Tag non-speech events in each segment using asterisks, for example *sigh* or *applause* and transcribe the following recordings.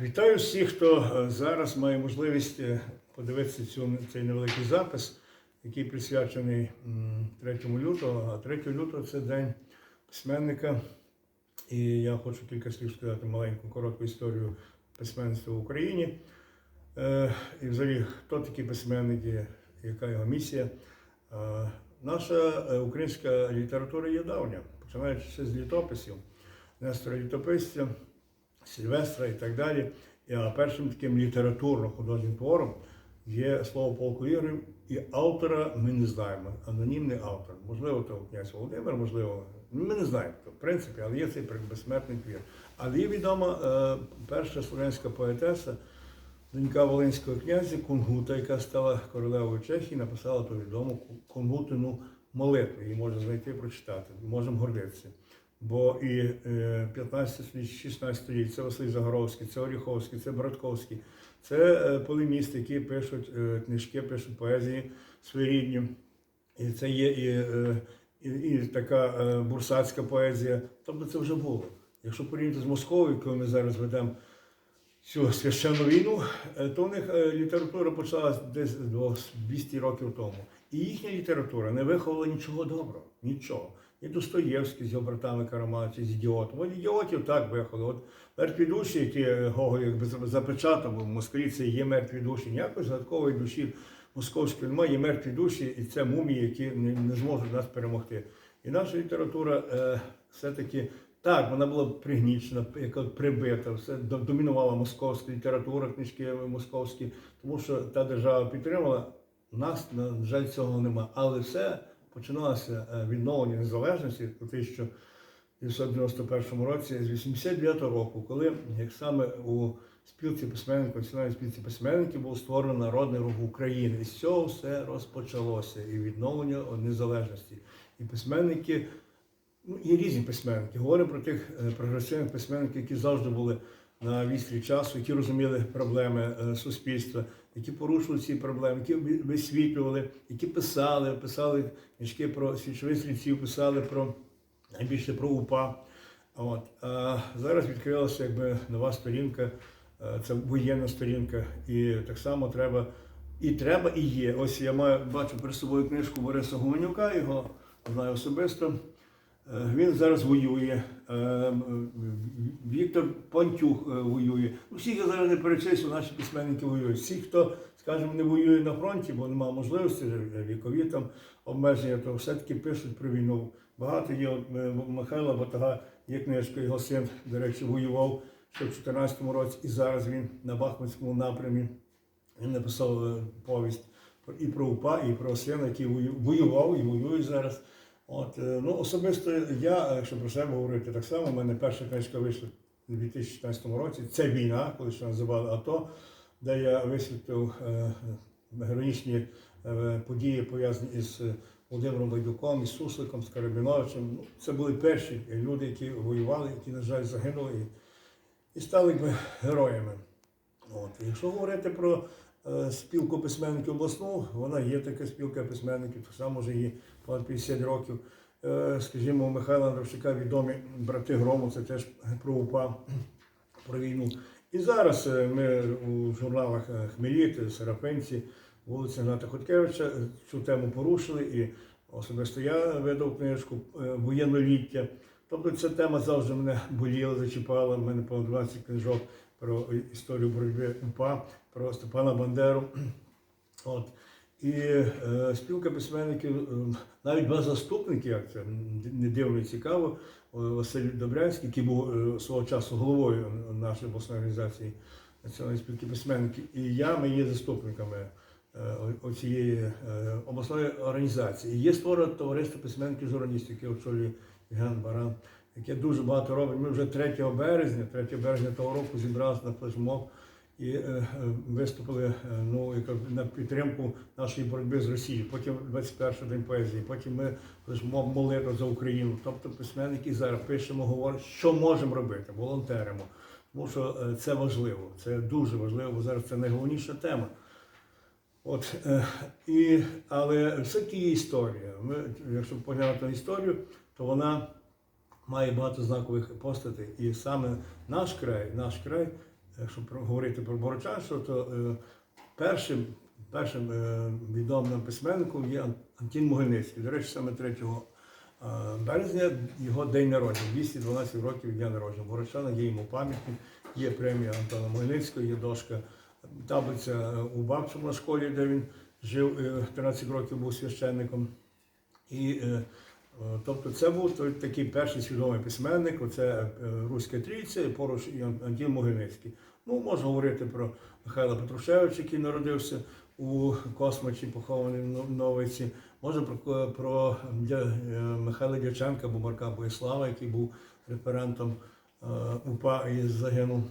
Вітаю всіх, хто е, зараз має можливість е, подивитися цю, цей невеликий запис, який присвячений 3 лютого. А 3 лютого це день письменника. І я хочу кілька слів сказати маленьку коротку історію письменництва в Україні. Е, І взагалі, хто такі письменники, яка його місія. Наша українська література є давня, починаючи з літописів, Нестора Літописця, Сільвестра і так далі. А першим таким літературно-художнім твором є слово полку Ігорів, і автора ми не знаємо. Анонімний автор. Можливо, то князь Володимир, можливо, ми не знаємо, в принципі, але є цей безсмертний твір. Але є відома е, перша слов'янська поетеса, донька Волинського князя Кунгута, яка стала королевою Чехії, написала ту відому Кунгутину молитву. Її можна знайти і прочитати. Можемо гордитися. Бо і е, 15 століття, 16 століття, це Василь Загоровський, це Оріховський, це Братковський, це е, полемісти, які пишуть е, книжки, пишуть поезії своєрідні. І це є і, е, і, і така е, бурсацька поезія. Тобто це вже було. Якщо порівняти з Московою, коли ми зараз ведемо цю священну війну, е, то у них е, література почалась десь 200 років тому. І їхня література не виховала нічого доброго, нічого. І Достоєвський з його братами Карамазовичем, з ідіотом. От ідіотів так виховали. От мертві душі, які е, Гоголь якби запечатав, бо в Москві це є мертві душі. Ніякої згадкової душі московської немає, є мертві душі, і це мумії, які не, не зможуть нас перемогти. І наша література е, все-таки так, вона була пригнічена, яка прибита, все домінувала московська література, книжки московські, тому що та держава підтримала. Нас, на жаль, цього нема. Але все починалося е, відновлення незалежності у 1991 році з 89 року, коли як саме у спілці письменників, національній спілці письменників був створений народний рух України. І з цього все розпочалося і відновлення незалежності. І письменники є різні письменники. Говоримо про тих е, прогресивних письменників, які завжди були на вістрі часу, які розуміли проблеми е, суспільства, які порушували ці проблеми, які висвітлювали, які писали, писали книжки про свічових стрільців, писали про найбільше про УПА. От. А зараз відкрилася якби нова сторінка, е, це воєнна сторінка, і так само треба. І треба, і є. Ось я маю бачу перед собою книжку Бориса Гуменюка, його знаю особисто. Е, Він зараз воює. Е, Віктор Пантюх е, воює. Ну, всіх я зараз не перечислю, наші письменники воюють. Всі, хто, скажімо, не воює на фронті, бо немає можливості, вікові там обмеження, то все-таки пишуть про війну. Багато є Михайла Батага, є книжка, його син, до речі, воював ще в 2014 році, і зараз він на Бахмутському напрямі. Він написав повість і про УПА, і про сина, який воював і воює зараз. От, е, ну, особисто я, якщо про себе говорити, так само, у мене перша книжка вийшла у 2014 році. Це війна, коли ще називали АТО, де я висвітлив е, героїчні е, події, пов'язані із Володимиром Байдуком, із Сусликом, з Карабіновичем. Ну, це були перші люди, які воювали, які, на жаль, загинули і, стали героями. От. Якщо говорити про спілку письменників обласну, вона є така спілка письменників, так само вже її понад 50 років. Е, скажімо, у Михайла Андровщика відомі брати Грому, це теж про УПА, про війну. І зараз е, ми у журналах е, Хмеліт, Серафинці, вулиця Гната Хоткевича е, цю тему порушили. І особисто я видав книжку е, Воєнноліття. Тобто ця тема завжди мене боліла, зачіпала. У мене понад 20 книжок про історію боротьби УПА, про Степана Бандеру. *clears throat* От. І е, спілка письменників, е, навіть два заступники, як це не дивно і цікаво, Василь Добрянський, який був е, свого часу головою нашої обласної організації Національної спілки письменників, і я, ми є заступниками е, оцієї е, обласної організації. І є створено товариство письменників журналістів, яке очолює Євген Баран, яке дуже багато робить. Ми вже 3 березня, 3 березня того року зібралися на флешмоб і е, е, виступили е, ну, на підтримку нашої боротьби з Росією. Потім 21 день поезії, потім ми флешмоб молитва за Україну. Тобто письменники зараз пишемо, говоримо, що можемо робити, волонтеримо. Тому що е, це важливо, це дуже важливо, бо зараз це найголовніша тема. От, і, але все-таки є історія. Ми, якщо на історію, то вона має багато знакових постатей. І саме наш край, наш край якщо про- говорити про Борочанство, то е, першим, першим е, відомим письменником є Антін Могильницький. До речі, саме 3 е, березня його день народження, 212 років дня народження. Борочана є йому пам'ятник, є премія Антона Могильницького, є дошка, таблиця е, у Бабчому на школі, де він жив е, 13 років, був священником. І, е, е, тобто це був такий перший свідомий письменник, оце е, Руська Трійця, поруч і Ан- Антін. Ну, можна говорити про Михайла Петрушевича, який народився у Космачі, похований в Но- Новиці. Можна про, про Дя- е, Михайла Дяченка або Марка Боїслава, який був референтом е, УПА і загинув.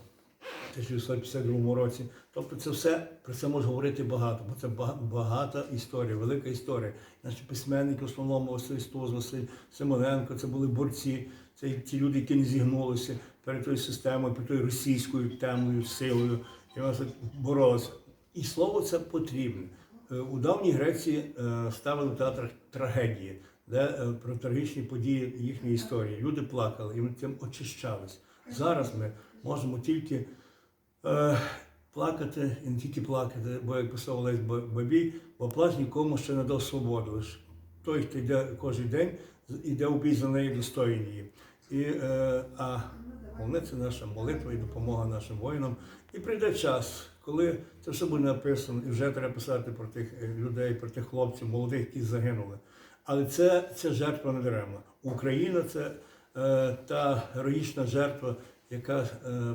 1952 році. Тобто це все про це можна говорити багато, бо це ба- багата історія, велика історія. Наші письменники, в основному Василь Стос, Василь Симоненко, це були борці, це ті люди, які не зігнулися перед тою системою, перед тою російською темною силою, і вони боролися. І слово це потрібне. Е, У давній Греції е, ставили в театрах трагедії, де е, про трагічні події їхньої історії. Люди плакали і вони цим очищались. Зараз ми можемо тільки плакати і не тільки плакати, бо як писав Олесь Ба- Бабій, бо плач нікому ще не дав свободу. Лиш той, хто йде кожен день, йде у бій за неї достойний її. І, е, а головне це наша молитва і допомога нашим воїнам. І прийде час, коли це все буде написано, і вже треба писати про тих е, людей, про тих хлопців, молодих, які загинули. Але це, це жертва не даремна. Україна це е, та героїчна жертва, яка е,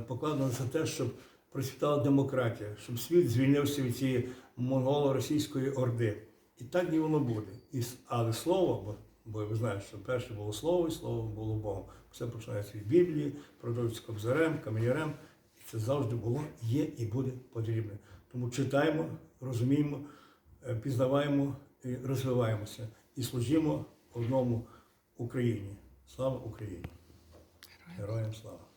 покладена за те, щоб процвітала демократія, щоб світ звільнився від цієї монголо-російської орди. І так і воно буде. І, але слово, бо, бо ви знаєте, що перше було слово, і слово було Богом. Все починається від Біблії, продовжується кобзарем, каменярем. І це завжди було, є і буде потрібне. Тому читаємо, розуміємо, е, пізнаваємо і розвиваємося. І служимо одному Україні. Слава Україні! Героям слава!